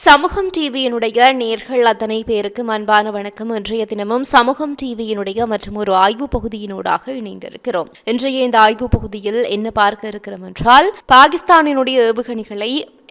சமூகம் டிவியினுடைய நேர்கள் அத்தனை பேருக்கும் அன்பான வணக்கம். இன்றைய தினமும் சமூகம் டிவியினுடைய மற்றும் ஒரு ஆய்வு பகுதியினூடாக இணைந்திருக்கிறோம். இன்றைய இந்த ஆய்வு பகுதியில் என்ன பார்க்க இருக்கிறோம் என்றால் பாகிஸ்தானினுடைய ஏவுகணைகளை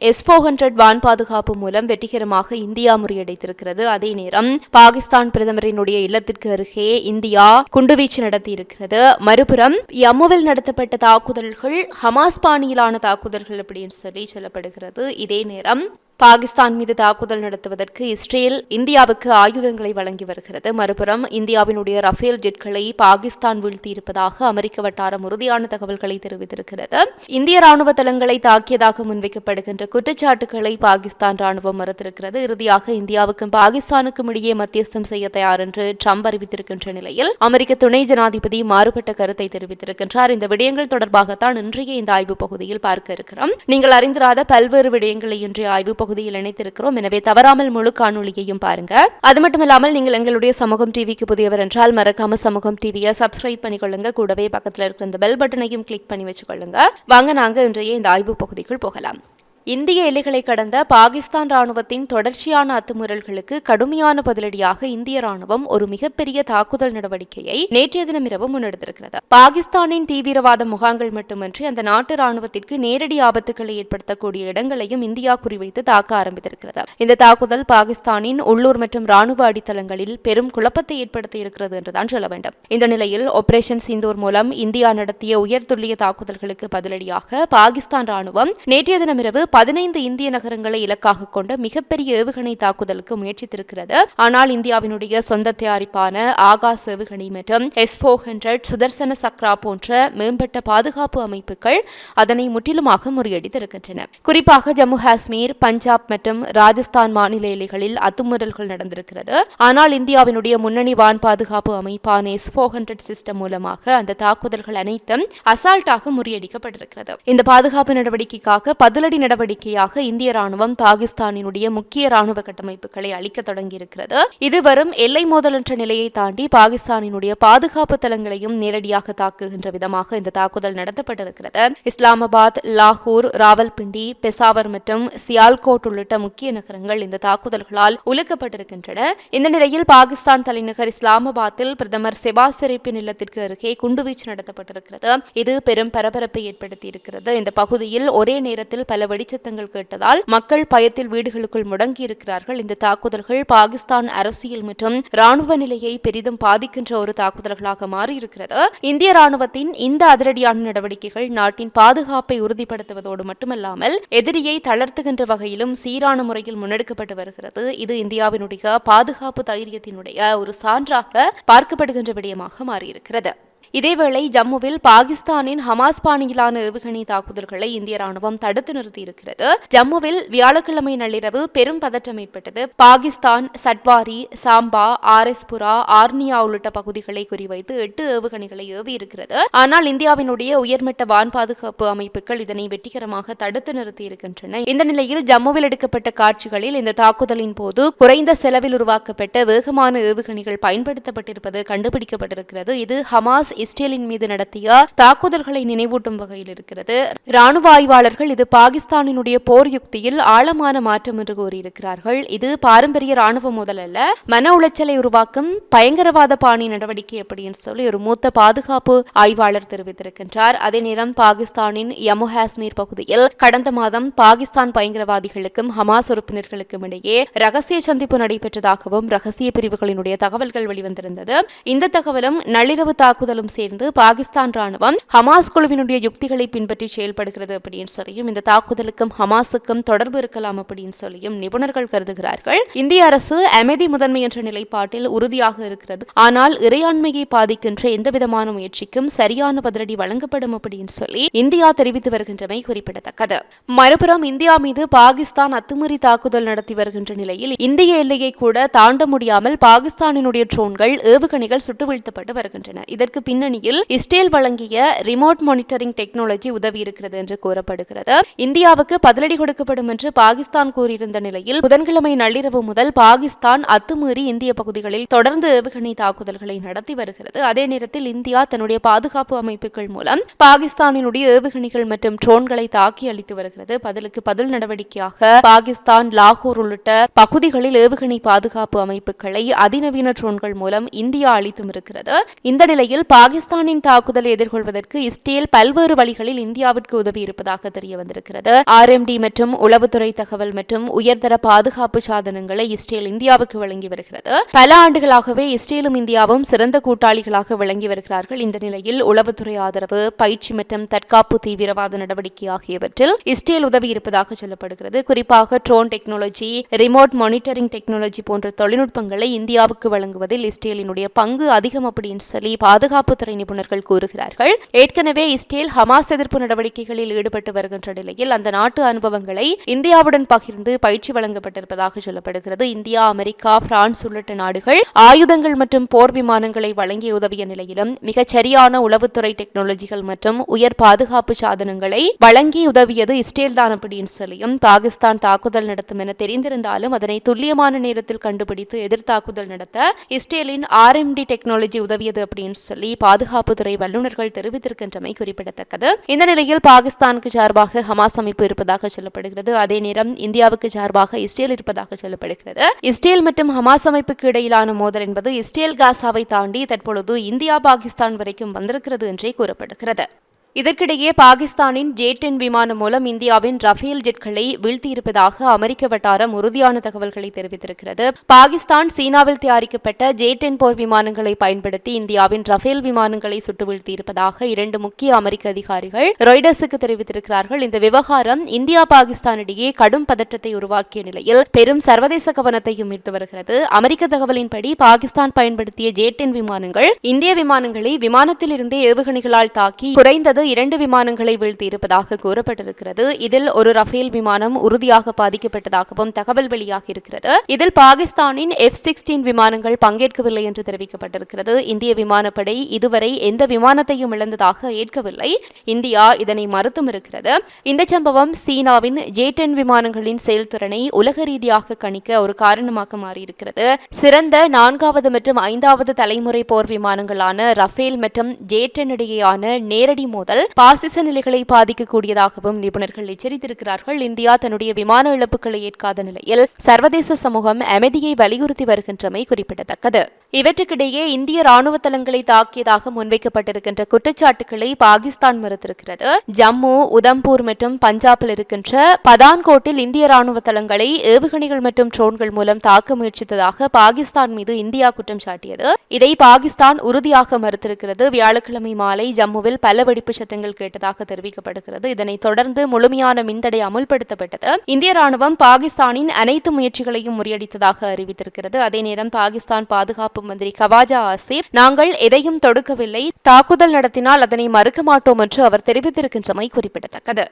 எஸ் ஃபோர் ஹண்ட்ரட் வான் பாதுகாப்பு மூலம் வெற்றிகரமாக இந்தியா முறியடைத்திருக்கிறது. அதே நேரம் பாகிஸ்தான் பிரதமரினுடைய இல்லத்திற்கு அருகே இந்தியா குண்டுவீச்சு நடத்தியிருக்கிறது. மறுபுறம் யம்முவில் நடத்தப்பட்ட தாக்குதல்கள் ஹமாஸ் பாணியிலான தாக்குதல்கள் அப்படின்னு சொல்லி சொல்லப்படுகிறது. இதே நேரம் பாகிஸ்தான் மீது தாக்குதல் நடத்துவதற்கு இஸ்ரேல் இந்தியாவுக்கு ஆயுதங்களை வழங்கி வருகிறது. மறுபுறம் இந்தியாவினுடைய ரஃபேல் ஜெட்களை பாகிஸ்தான் வீழ்த்தியிருப்பதாக அமெரிக்க வட்டாரம் உறுதியான தகவல்களை தெரிவித்திருக்கிறது. இந்திய ராணுவ தளங்களை தாக்கியதாக முன்வைக்கப்படுகின்ற குற்றச்சாட்டுகளை பாகிஸ்தான் ராணுவம் மறுத்திருக்கிறது. இறுதியாக இந்தியாவுக்கும் பாகிஸ்தானுக்கும் இடையே மத்தியஸ்தம் செய்ய தயார் என்று ட்ரம்ப் அறிவித்திருக்கின்ற நிலையில் அமெரிக்க துணை ஜனாதிபதி மாறுபட்ட கருத்தை தெரிவித்திருக்கின்றார். இந்த விடயங்கள் தொடர்பாகத்தான் இன்றைய இந்த ஆய்வு பகுதியில் பார்க்க இருக்கிறோம். நீங்கள் அறிந்திராத பல்வேறு விடயங்களை இன்றைய ஆய்வு பகுதியில் இணைத்திருக்கிறோம் எனவே தவறாமல் முழு காணொலியையும் பாருங்க. அது மட்டும் இல்லாமல் நீங்கள் எங்களுடைய சமூகம் டிவிக்கு புதியவர் என்றால் மறக்காம சமூகம் டிவியை சப்ஸ்கிரைப் பண்ணிக்கொள்ளுங்க. கூடவே பக்கத்தில் இருக்கிற இந்த பெல் பட்டனையும் கிளிக் பண்ணி வச்சுக்கொள்ளுங்க. வாங்க நாங்க இன்றைய இந்த ஆய்வு பகுதிக்குள் போகலாம். இந்திய எல்லைகளை கடந்த பாகிஸ்தான் ராணுவத்தின் தொடர்ச்சியான அத்துமீறல்களுக்கு கடுமையான பதிலடியாக இந்திய ராணுவம் ஒரு மிகப்பெரிய தாக்குதல் நடவடிக்கையை நேற்றைய தினம் இரவு முன்னெடுத்திருக்கிறது. பாகிஸ்தானின் தீவிரவாத முகாம்கள் மட்டுமின்றி அந்த நாட்டு ராணுவத்திற்கு நேரடி ஆபத்துக்களை ஏற்படுத்தக்கூடிய இடங்களையும் இந்தியா குறிவைத்து தாக்க ஆரம்பித்திருக்கிறது. இந்த தாக்குதல் பாகிஸ்தானின் உள்ளூர் மற்றும் ராணுவ அடித்தளங்களில் பெரும் குழப்பத்தை ஏற்படுத்தி இருக்கிறது என்றுதான் சொல்ல வேண்டும். இந்த நிலையில் ஆபரேஷன் சிந்தூர் மூலம் இந்தியா நடத்திய உயர் துல்லிய தாக்குதல்களுக்கு பதிலடியாக பாகிஸ்தான் ராணுவம் நேற்றைய தினம் இரவு பதினைந்து இந்திய நகரங்களை இலக்காக கொண்ட மிகப்பெரிய ஏவுகணை தாக்குதலுக்கு முயற்சித்திருக்கிறது. ஆனால் இந்தியாவினுடைய சொந்த தயாரிப்பான ஆகாஷ் ஏவுகணை மற்றும் S four hundred Sudarshana Chakra போன்ற மேம்பட்ட பாதுகாப்பு அமைப்புகள் அதனை முற்றிலுமாக முறியடித்திருக்கின்றன. குறிப்பாக ஜம்மு காஷ்மீர் பஞ்சாப் மற்றும் ராஜஸ்தான் மாநில எல்லைகளில் அத்துமீறல்கள் நடந்திருக்கிறது. ஆனால் இந்தியாவினுடைய முன்னணி வான் பாதுகாப்பு அமைப்பான எஸ் போர் ஹண்ட்ரட் சிஸ்டம் மூலமாக அந்த தாக்குதல்கள் அனைத்தும் அசால்ட்டாக முறியடிக்கப்பட்டிருக்கிறது. இந்த பாதுகாப்பு நடவடிக்கைக்காக பதிலடி நடவடிக்கையாக இந்திய ராணுவம் பாகிஸ்தானினுடைய முக்கிய ராணுவ கட்டமைப்புகளை அளிக்க தொடங்கியிருக்கிறது. இது வரும் எல்லை மோதலற்ற நிலையை தாண்டி பாகிஸ்தானினுடைய பாதுகாப்பு தளங்களையும் நேரடியாக தாக்குகின்ற விதமாக இந்த தாக்குதல் நடத்தப்பட்டிருக்கிறது. இஸ்லாமாபாத் லாகூர் ராவல்பிண்டி பெசாவர் மற்றும் சியால்கோட் உள்ளிட்ட முக்கிய நகரங்கள் இந்த தாக்குதல்களால் உலுக்கப்பட்டிருக்கின்றன இந்த நிலையில் பாகிஸ்தான் தலைநகர் இஸ்லாமாபாத்தில் பிரதமர் செபாஸ் நிலத்திற்கு இல்லத்திற்கு அருகே குண்டுவீச்சு நடத்தப்பட்டிருக்கிறது. இது பெரும் பரபரப்பை ஏற்படுத்தி இருக்கிறது இந்த பகுதியில் ஒரே நேரத்தில் பல வெடிச்சத்தங்கள் கேட்டதால் மக்கள் பயத்தில் வீடுகளுக்குள் முடங்கியிருக்கிறார்கள். இந்த தாக்குதல்கள் பாகிஸ்தான் அரசியல் மற்றும் ராணுவ நிலையை பெரிதும் பாதிக்கின்ற ஒரு தாக்குதல்களாக மாறியிருக்கிறது. இந்திய ராணுவத்தின் இந்த அதிரடியான நடவடிக்கைகள் நாட்டின் பாதுகாப்பை உறுதிப்படுத்துவதோடு மட்டுமல்லாமல் எதிரியை தளர்த்துகின்ற வகையிலும் சீரான முறையில் முன்னெடுக்கப்பட்டு வருகிறது. இது இந்தியாவினுடைய பாதுகாப்பு தைரியத்தினுடைய ஒரு சான்றாக பார்க்கப்படுகின்ற விடயமாக மாறியிருக்கிறது. இதேவேளை ஜம்முவில் பாகிஸ்தானின் ஹமாஸ் பாணியிலான ஏவுகணை தாக்குதல்களை இந்திய ராணுவம் தடுத்து நிறுத்தியிருக்கிறது. ஜம்முவில் வியாழக்கிழமை நள்ளிரவு பெரும் பதற்றம் ஏற்பட்டது. பாகிஸ்தான் சட்வாரி சாம்பா ஆர்எஸ்புரா ஆர்னியா உள்ளிட்ட பகுதிகளை குறிவைத்து எட்டு ஏவுகணைகளை ஏவியிருக்கிறது. ஆனால் இந்தியாவினுடைய உயர்மட்ட வான் பாதுகாப்பு அமைப்புகள் இதனை வெற்றிகரமாக தடுத்து நிறுத்தியிருக்கின்றன. இந்த நிலையில் ஜம்முவில் எடுக்கப்பட்ட காட்சிகளில் இந்த தாக்குதலின் போது குறைந்த செலவில் உருவாக்கப்பட்ட வேகமான ஏவுகணைகள் பயன்படுத்தப்பட்டிருப்பது கண்டுபிடிக்கப்பட்டிருக்கிறது. இது ஹமாஸ் இஸ்ரேலின் மீது நடத்திய தாக்குதல்களை நினைவூட்டும் வகையில் இருக்கிறது. ராணுவ ஆய்வாளர்கள் இது பாகிஸ்தானினுடைய போர் யுக்தியில் ஆழமான மாற்றம் என்று கூறியிருக்கிறார்கள். இது பாரம்பரிய ராணுவ மோதல் அல்ல. மன உளைச்சலை உருவாக்கும் பயங்கரவாத பாணி நடவடிக்கை அப்படின்னு சொல்லி ஒரு மூத்த பாதுகாப்பு ஆய்வாளர் தெரிவித்திருக்கின்றார். அதே நேரம் பாகிஸ்தானின் யமு காஷ்மீர் பகுதியில் கடந்த மாதம் பாகிஸ்தான் பயங்கரவாதிகளுக்கும் ஹமாஸ் உறுப்பினர்களுக்கும் இடையே ரகசிய சந்திப்பு நடைபெற்றதாகவும் ரகசிய பிரிவுகளினுடைய தகவல்கள் வெளிவந்திருந்தது. இந்த தகவலும் நள்ளிரவு தாக்குதலும் சேர்ந்து பாகிஸ்தான் ராணுவம் ஹமாஸ் குழுவினுடைய யுக்திகளை பின்பற்றி செயல்படுகிறது அப்படின்னு சொல்லியும் இந்த தாக்குதலுக்கும் ஹமாஸுக்கும் தொடர்பு இருக்கலாம் அப்படின்னு சொல்லியும் நிபுணர்கள் கருதுகிறார்கள். இந்திய அரசு அமைதி முதன்மை என்ற நிலைப்பாட்டில் உறுதியாக இருக்கிறது. ஆனால் இறையாண்மையை பாதிக்கின்ற எந்தவிதமான முயற்சிக்கும் சரியான பதிலடி வழங்கப்படும் அப்படின்னு சொல்லி இந்தியா தெரிவித்து வருகின்றமை குறிப்பிடத்தக்கது. மறுபுறம் இந்தியா மீது பாகிஸ்தான் அத்துமீறி தாக்குதல் நடத்தி வருகின்ற நிலையில் இந்திய எல்லையை கூட தாண்ட முடியாமல் பாகிஸ்தானினுடைய ட்ரோன்கள் ஏவுகணைகள் சுட்டு வீழ்த்தப்பட்டு வருகின்றன. இதற்கு பின்னால் பின்னணியில் இஸ்ரேல் வழங்கிய ரிமோட் மானிட்டரிங் டெக்னாலஜி உதவி இருக்கிறது என்று கூறப்படுகிறது. இந்தியாவுக்கு பதிலடி கொடுக்கப்படும் என்று பாகிஸ்தான் கூறியிருந்த நிலையில் புதன்கிழமை நள்ளிரவு முதல் பாகிஸ்தான் அத்துமீறி இந்திய பகுதிகளில் தொடர்ந்து ஏவுகணை தாக்குதல்களை நடத்தி வருகிறது. அதே நேரத்தில் இந்தியா தன்னுடைய பாதுகாப்பு அமைப்புகள் மூலம் பாகிஸ்தானினுடைய ஏவுகணைகள் மற்றும் ட்ரோன்களை தாக்கி அளித்து வருகிறது. பதிலுக்கு பதில் நடவடிக்கையாக பாகிஸ்தான் லாகூர் உள்ளிட்ட பகுதிகளில் ஏவுகணை பாதுகாப்பு அமைப்புகளை அதிநவீன ட்ரோன்கள் மூலம் இந்தியா அளித்தும் இருக்கிறது. இந்த நிலையில் பாகிஸ்தான் பாகிஸ்தானின் தாக்குதலை எதிர்கொள்வதற்கு இஸ்ரேல் பல்வேறு வழிகளில் இந்தியாவிற்கு உதவி இருப்பதாக தெரிய வந்திருக்கிறது. ஆர்எம்டி மற்றும் உளவுத்துறை தகவல் மற்றும் உயர்தர பாதுகாப்பு சாதனங்களை இஸ்ரேல் இந்தியாவுக்கு வழங்கி வருகிறது. பல ஆண்டுகளாகவே இஸ்ரேலும் இந்தியாவும் சிறந்த கூட்டாளிகளாக விளங்கி வருகிறார்கள். இந்த நிலையில் உளவுத்துறை ஆதரவு பயிற்சி மற்றும் தற்காப்பு தீவிரவாத நடவடிக்கை ஆகியவற்றில் இஸ்ரேல் உதவி இருப்பதாக சொல்லப்படுகிறது. குறிப்பாக drone technology remote monitoring technology போன்ற தொழில்நுட்பங்களை இந்தியாவுக்கு வழங்குவதில் இஸ்ரேலினுடைய பங்கு அதிகம் அப்படின்னு சொல்லி பாதுகாப்பு பாதுகாப்புத்துறை நிபுணர்கள் கூறுகிறார்கள். ஏற்கனவே இஸ்ரேல் ஹமாஸ் எதிர்ப்பு நடவடிக்கைகளில் ஈடுபட்டு வருகின்ற நிலையில் அந்த நாட்டு அனுபவங்களை இந்தியாவுடன் பகிர்ந்து பயிற்சி வழங்கப்பட்டிருப்பதாக சொல்லப்படுகிறது. இந்தியா அமெரிக்கா பிரான்ஸ் உள்ளிட்ட நாடுகள் ஆயுதங்கள் மற்றும் போர் விமானங்களை வழங்கி உதவிய நிலையிலும் மிகச்சரியான உளவுத்துறை டெக்னாலஜிகள் மற்றும் உயர் பாதுகாப்பு சாதனங்களை வழங்கி உதவியது இஸ்ரேல் தான் அப்படின்னு சொல்லியும் பாகிஸ்தான் தாக்குதல் நடத்தும் என தெரிந்திருந்தாலும் அதனை துல்லியமான நேரத்தில் கண்டுபிடித்து எதிர்த்தாக்குதல் நடத்த இஸ்ரேலின் ஆர்எம்டி டெக்னாலஜி உதவியது அப்படின்னு சொல்லி பாதுகாப்புத்துறை வல்லுநர்கள் தெரிவித்திருக்கின்றமை குறிப்பிடத்தக்கது. இந்த நிலையில் பாகிஸ்தானுக்கு சார்பாக ஹமாஸ் அமைப்பு இருப்பதாக சொல்லப்படுகிறது. அதே நேரம் இந்தியாவுக்கு சார்பாக இஸ்ரேல் இருப்பதாக சொல்லப்படுகிறது. இஸ்ரேல் மற்றும் ஹமாஸ் அமைப்புக்கு இடையிலான மோதல் என்பது இஸ்ரேல் காசாவை தாண்டி தற்பொழுது இந்தியா பாகிஸ்தான் வரைக்கும் வந்திருக்கிறது என்றே கூறப்படுகிறது. இதற்கிடையே பாகிஸ்தானின் ஜே டென் விமானம் மூலம் இந்தியாவின் ரஃபேல் ஜெட்களை வீழ்த்தியிருப்பதாக அமெரிக்க வட்டாரம் உறுதியான தகவல்களை தெரிவித்திருக்கிறது. பாகிஸ்தான் சீனாவில் தயாரிக்கப்பட்ட ஜே டென் போர் விமானங்களை பயன்படுத்தி இந்தியாவின் ரஃபேல் விமானங்களை சுட்டு வீழ்த்தியிருப்பதாக இரண்டு முக்கிய அமெரிக்க அதிகாரிகள் ரொய்டர்ஸுக்கு தெரிவித்திருக்கிறார்கள். இந்த விவகாரம் இந்தியா பாகிஸ்தான் இடையே கடும் பதற்றத்தை உருவாக்கிய நிலையில் பெரும் சர்வதேச கவனத்தையும் ஈர்த்து வருகிறது. அமெரிக்க தகவலின்படி பாகிஸ்தான் பயன்படுத்திய ஜே டென் விமானங்கள் இந்திய விமானங்களை விமானத்தில் இருந்தே ஏவுகணைகளால் தாக்கி குறைந்தது இரண்டு விமானங்களை வீழ்த்தியிருப்பதாக கூறப்பட்டிருக்கிறது. இதில் ஒரு ரஃபேல் விமானம் உறுதியாக பாதிக்கப்பட்டதாகவும் தகவல் வெளியாகி இருக்கிறது. இதில் பாகிஸ்தானின் எஃப் சிக்ஸ்டீன் விமானங்கள் பங்கேற்கவில்லை என்று தெரிவிக்கப்பட்டிருக்கிறது. இந்திய விமானப்படை இதுவரை எந்த விமானத்தையும் இழந்ததாக ஏற்கவில்லை. இந்தியா இதனை மறுத்தும் இருக்கிறது. இந்த சம்பவம் சீனாவின் ஜே டென் விமானங்களின் செயல்திறனை உலக ரீதியாக கணிக்க ஒரு காரணமாக மாறியிருக்கிறது. சிறந்த நான்காவது மற்றும் ஐந்தாவது தலைமுறை போர் விமானங்களான ரஃபேல் மற்றும் ஜே டென் இடையேயான நேரடி மோதல் பாசிச நிலைகளை பாதிக்கக்கூடியதாகவும் நிபுணர்கள் எச்சரித்திருக்கிறார்கள். இந்தியா தன்னுடைய விமான இழப்புகளை ஏற்காத நிலையில் சர்வதேச சமூகம் அமைதியை வலியுறுத்தி வருகின்றமை குறிப்பிடத்தக்கது. இவற்றுக்கிடையே இந்திய ராணுவ தளங்களை தாக்கியதாக முன்வைக்கப்பட்டிருக்கின்ற குற்றச்சாட்டுகளை பாகிஸ்தான் மறுத்திருக்கிறது. ஜம்மு உதம்பூர் மற்றும் பஞ்சாபில் இருக்கின்ற பதான்கோட்டில் இந்திய ராணுவ தளங்களை ஏவுகணைகள் மற்றும் ட்ரோன்கள் மூலம் தாக்க முயற்சித்ததாக பாகிஸ்தான் மீது இந்தியா குற்றம் சாட்டியது. இதை பாகிஸ்தான் உறுதியாக மறுத்திருக்கிறது. வியாழக்கிழமை மாலை ஜம்முவில் பல வெடிப்பு சத்தங்கள் கேட்டதாக தெரிவிக்கப்படுகிறது. இதனைத் தொடர்ந்து முழுமையான மின்தடை அமுல்படுத்தப்பட்டது. இந்திய ராணுவம் பாகிஸ்தானின் அனைத்து முயற்சிகளையும் முறியடித்ததாக அறிவித்திருக்கிறது. அதே நேரம் பாகிஸ்தான் பாதுகாப்பு மந்திரி கவாஜா ஆசிர் நாங்கள் எதையும் தொடுக்கவில்லை. தாக்குதல் நடத்தினால் அதனை மறுக்க மாட்டோம் என்று அவர் தெரிவித்திருக்கின்றமை குறிப்பிடத்தக்கது.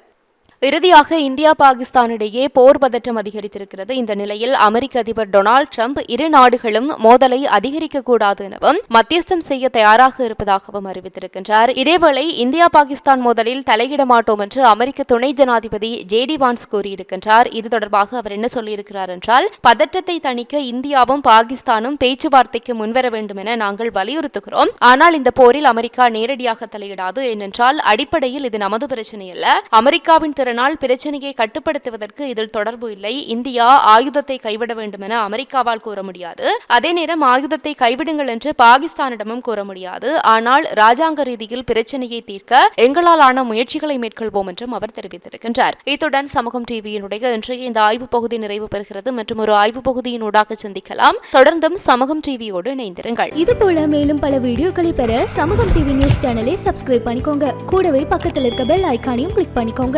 இறுதியாக இந்தியா பாகிஸ்தான் இடையே போர் பதற்றம் அதிகரித்திருக்கிறது. இந்த நிலையில் அமெரிக்க அதிபர் டொனால்டு ட்ரம்ப் இரு நாடுகளும் மோதலை அதிகரிக்கக்கூடாது எனவும் மத்தியஸ்தம் செய்ய தயாராக இருப்பதாகவும் அறிவித்திருக்கின்றார். இதேவேளை இந்தியா பாகிஸ்தான் மோதலில் தலையிட மாட்டோம் என்று அமெரிக்க துணை ஜனாதிபதி ஜே டி வான்ஸ் கூறியிருக்கின்றார். இது தொடர்பாக அவர் என்ன சொல்லியிருக்கிறார் என்றால் பதற்றத்தை தணிக்க இந்தியாவும் பாகிஸ்தானும் பேச்சுவார்த்தைக்கு முன்வர வேண்டும் என நாங்கள் வலியுறுத்துகிறோம். ஆனால் இந்த போரில் அமெரிக்கா நேரடியாக தலையிடாது. ஏனென்றால் அடிப்படையில் இது நமது பிரச்சனை அல்ல அமெரிக்காவின் திறனால் பிரச்சனையை கட்டுப்படுத்துவதற்கு இதில் தொடர்பு இல்லை. இந்தியா ஆயுதத்தை கைவிட வேண்டும் என அமெரிக்காவால் கூற முடியாது. அதே நேரம் ஆயுதத்தை கைவிடுங்கள் என்று பாகிஸ்தானிடமும் கூற முடியாது. ஆனால் ராஜாங்க ரீதியில் பிரச்சனையை தீர்க்க எங்களால் ஆன முயற்சிகளை மேற்கொள்வோம் என்றும் அவர் தெரிவித்திருக்கின்றார். இத்துடன் சமூகம் டிவியினுடைய இன்றைய இந்த ஆய்வு பகுதி நிறைவு பெறுகிறது. மற்றும் ஒரு ஆய்வு பகுதியின் ஊடாக சந்திக்கலாம். தொடர்ந்தும் சமூகம் டிவியோடு இணைந்திருங்கள். இது போல மேலும் பல வீடியோக்களை பெற சமூகம் டிவி நியூஸ் சேனலை சப்ஸ்கிரைப் பண்ணிக்கோங்க. கூடவே பக்கத்தில் இருக்க பெல் ஐக்கானையும் கிளிக் பண்ணிக்கோங்க.